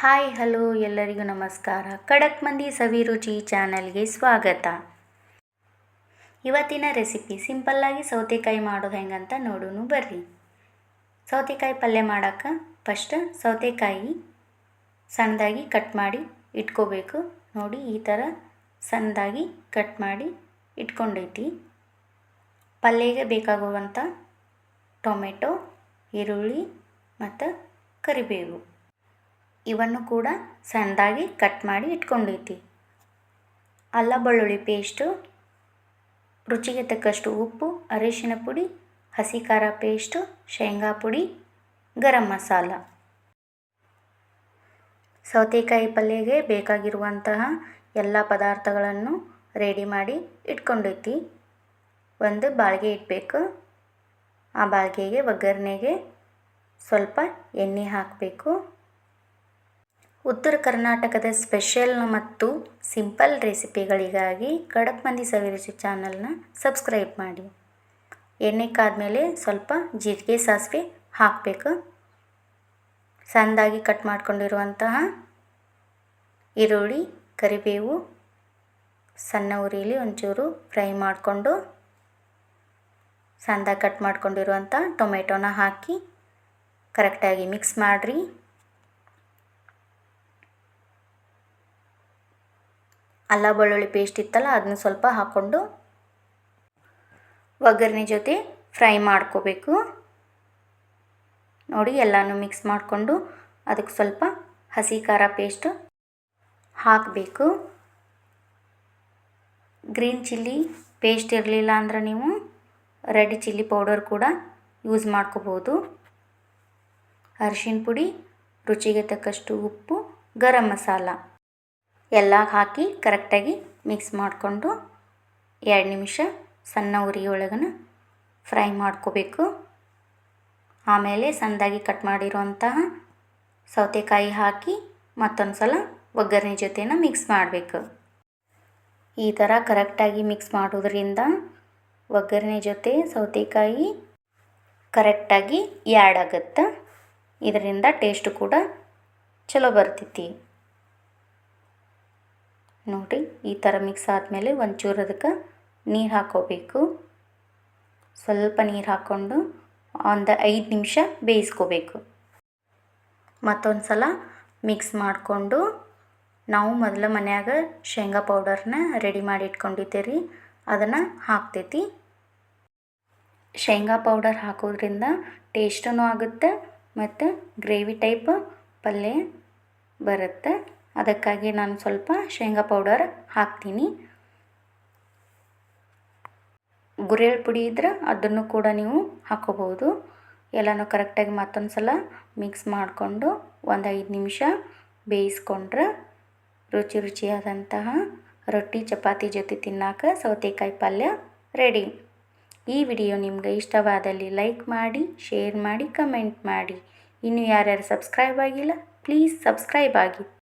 Hi, hello ಎಲ್ಲರಿಗೂ ನಮಸ್ಕಾರ. ಖಡಕ್ ಮಂದಿ ಸವಿ ರುಚಿ ಚಾನಲ್ಗೆ ಸ್ವಾಗತ. ಇವತ್ತಿನ ರೆಸಿಪಿ ಸಿಂಪಲ್ಲಾಗಿ ಸೌತೆಕಾಯಿ ಮಾಡೋದು ಹೆಂಗಂತ ನೋಡೋಣ ಬರ್ರಿ. ಸೌತೆಕಾಯಿ ಪಲ್ಯ ಮಾಡೋಕೆ ಫಸ್ಟ್ ಸೌತೆಕಾಯಿ ಸಣ್ಣದಾಗಿ ಕಟ್ ಮಾಡಿ ಇಟ್ಕೋಬೇಕು. ನೋಡಿ, ಈ ಥರ ಸಣ್ಣದಾಗಿ ಕಟ್ ಮಾಡಿ ಇಟ್ಕೊಂಡೈತಿ. ಪಲ್ಯಗೆ ಬೇಕಾಗುವಂಥ ಟೊಮೆಟೊ, ಈರುಳ್ಳಿ ಮತ್ತು ಕರಿಬೇವು. ಇವನ್ನು ಕೂಡ ಸಣ್ಣದಾಗಿ ಕಟ್ ಮಾಡಿ ಇಟ್ಕೊಂಡೈತಿ ಅಲ್ಲ ಬೆಳ್ಳುಳ್ಳಿ ಪೇಸ್ಟು ರುಚಿಗೆ ತಕ್ಕಷ್ಟು ಉಪ್ಪು, ಅರಿಶಿನ ಪುಡಿ, ಹಸಿ ಖಾರ ಪೇಸ್ಟು ಶೇಂಗಾ ಪುಡಿ, ಗರಂ ಮಸಾಲ. ಸೌತೆಕಾಯಿ ಪಲ್ಯಗೆ ಬೇಕಾಗಿರುವಂತಹ ಎಲ್ಲ ಪದಾರ್ಥಗಳನ್ನು ರೆಡಿ ಮಾಡಿ ಇಟ್ಕೊಂಡೈತಿ ಒಂದು ಬಾಳ್ಗೆ ಇಡಬೇಕು. ಆ ಬಾಳ್ಗೆಗೆ ಒಗ್ಗರಣೆಗೆ ಸ್ವಲ್ಪ ಎಣ್ಣೆ ಹಾಕಬೇಕು. ಉತ್ತರ ಕರ್ನಾಟಕದ ಸ್ಪೆಷಲ್ ಮತ್ತು ಸಿಂಪಲ್ ರೆಸಿಪಿಗಳಿಗಾಗಿ ಖಡಕ್ ಮಂದಿ ಸವಿರುಚಿ ಚಾನಲ್ನ ಸಬ್ಸ್ಕ್ರೈಬ್ ಮಾಡಿ. ಎಣ್ಣೆ ಕಾದ್ಮೇಲೆ ಸ್ವಲ್ಪ ಜೀರಿಗೆ ಸಾಸಿವೆ ಹಾಕಬೇಕು. ಸಣ್ಣದಾಗಿ ಕಟ್ ಮಾಡ್ಕೊಂಡಿರುವಂತಹ ಈರುಳ್ಳಿ, ಕರಿಬೇವು, ಸಣ್ಣ ಉರಿಲಿ ಒಂಚೂರು ಫ್ರೈ ಮಾಡಿಕೊಂಡು ಸಣ್ಣದಾಗಿ ಕಟ್ ಮಾಡಿಕೊಂಡಿರುವಂಥ ಟೊಮೆಟೊನ ಹಾಕಿ ಕರೆಕ್ಟಾಗಿ ಮಿಕ್ಸ್ ಮಾಡಿರಿ. ಅಲ್ಲ, ಬೆಳ್ಳುಳ್ಳಿ ಪೇಸ್ಟ್ ಇತ್ತಲ್ಲ, ಅದನ್ನ ಸ್ವಲ್ಪ ಹಾಕ್ಕೊಂಡು ಒಗ್ಗರಣೆ ಜೊತೆ ಫ್ರೈ ಮಾಡ್ಕೋಬೇಕು. ನೋಡಿ, ಎಲ್ಲನೂ ಮಿಕ್ಸ್ ಮಾಡಿಕೊಂಡು ಅದಕ್ಕೆ ಸ್ವಲ್ಪ ಹಸಿ ಖಾರ ಪೇಸ್ಟ್ ಹಾಕಬೇಕು. ಗ್ರೀನ್ ಚಿಲ್ಲಿ ಪೇಸ್ಟ್ ಇರಲಿಲ್ಲ ಅಂದ್ರೆ ನೀವು ರೆಡ್ ಚಿಲ್ಲಿ ಪೌಡರ್ ಕೂಡ ಯೂಸ್ ಮಾಡ್ಕೋಬೋದು. ಅರಿಶಿನ ಪುಡಿ, ರುಚಿಗೆ ತಕ್ಕಷ್ಟು ಉಪ್ಪು, ಗರಂ ಮಸಾಲ. ಎಲ್ಲ ಹಾಕಿ ಕರೆಕ್ಟಾಗಿ ಮಿಕ್ಸ್ ಮಾಡಿಕೊಂಡು ಎರಡು ನಿಮಿಷ ಸಣ್ಣ ಉರಿ ಒಳಗನ ಫ್ರೈ ಮಾಡ್ಕೋಬೇಕು. ಆಮೇಲೆ ಸಣ್ಣದಾಗಿ ಕಟ್ ಮಾಡಿರುವಂತಹ ಸೌತೆಕಾಯಿ ಹಾಕಿ ಮತ್ತೊಂದು ಸಲ ಒಗ್ಗರಣೆ ಜೊತೆನ ಮಿಕ್ಸ್ ಮಾಡಬೇಕು. ಈ ಥರ ಕರೆಕ್ಟಾಗಿ ಮಿಕ್ಸ್ ಮಾಡೋದ್ರಿಂದ ಒಗ್ಗರಣೆ ಜೊತೆ ಸೌತೆಕಾಯಿ ಕರೆಕ್ಟಾಗಿ ಆ್ಯಡ್ ಆಗುತ್ತೆ? ಇದರಿಂದ ಟೇಸ್ಟ್ ಕೂಡ ಚಲೋ ಬರ್ತೈತಿ. ನೋಡಿ, ಈ ಥರ ಮಿಕ್ಸ್ ಆದಮೇಲೆ ಒಂಚೂರು ಅದಕ್ಕೆ ನೀರು ಹಾಕೋಬೇಕು. ಸ್ವಲ್ಪ ನೀರು ಹಾಕ್ಕೊಂಡು ಒಂದು ಐದು ನಿಮಿಷ ಬೇಯಿಸ್ಕೋಬೇಕು. ಮತ್ತೊಂದು ಸಲ ಮಿಕ್ಸ್ ಮಾಡಿಕೊಂಡು ನಾವು ಮೊದಲು ಮನ್ಯಾಗ ಶೇಂಗಾ ಪೌಡರ್ನ ರೆಡಿ ಮಾಡಿ ಇಟ್ಕೊಂಡಿದ್ದೀರಿ, ಅದನ್ನು ಹಾಕ್ತೈತಿ. ಶೇಂಗಾ ಪೌಡರ್ ಹಾಕೋದ್ರಿಂದ ಟೇಸ್ಟೂ ಆಗುತ್ತೆ ಮತ್ತು ಗ್ರೇವಿ ಟೈಪ್ ಪಲ್ಯ ಬರುತ್ತೆ. ಅದಕ್ಕಾಗಿ ನಾನು ಸ್ವಲ್ಪ ಶೇಂಗಾ ಪೌಡರ್ ಹಾಕ್ತೀನಿ. ಗುರೇಳ್ ಪುಡಿ ಇದ್ರೆ ಅದನ್ನು ಕೂಡ ನೀವು ಹಾಕೋಬೋದು ಎಲ್ಲನೂ ಕರೆಕ್ಟಾಗಿ ಮತ್ತೊಂದು ಸಲ ಮಿಕ್ಸ್ ಮಾಡಿಕೊಂಡು ಒಂದು ಐದು ನಿಮಿಷ ಬೇಯಿಸ್ಕೊಂಡ್ರೆ ರುಚಿ ರುಚಿಯಾದಂತಹ ರೊಟ್ಟಿ ಚಪಾತಿ ಜೊತೆ ತಿನ್ನೋಕೆ ಸೌತೆಕಾಯಿ ಪಲ್ಯ ರೆಡಿ. ಈ ವಿಡಿಯೋ ನಿಮಗೆ ಇಷ್ಟವಾದಲ್ಲಿ ಲೈಕ್ ಮಾಡಿ, ಶೇರ್ ಮಾಡಿ, ಕಮೆಂಟ್ ಮಾಡಿ. ಇನ್ನು ಯಾರ್ಯಾರು ಸಬ್ಸ್ಕ್ರೈಬ್ ಆಗಿಲ್ಲ, ಪ್ಲೀಸ್ ಸಬ್ಸ್ಕ್ರೈಬ್ ಆಗಿ.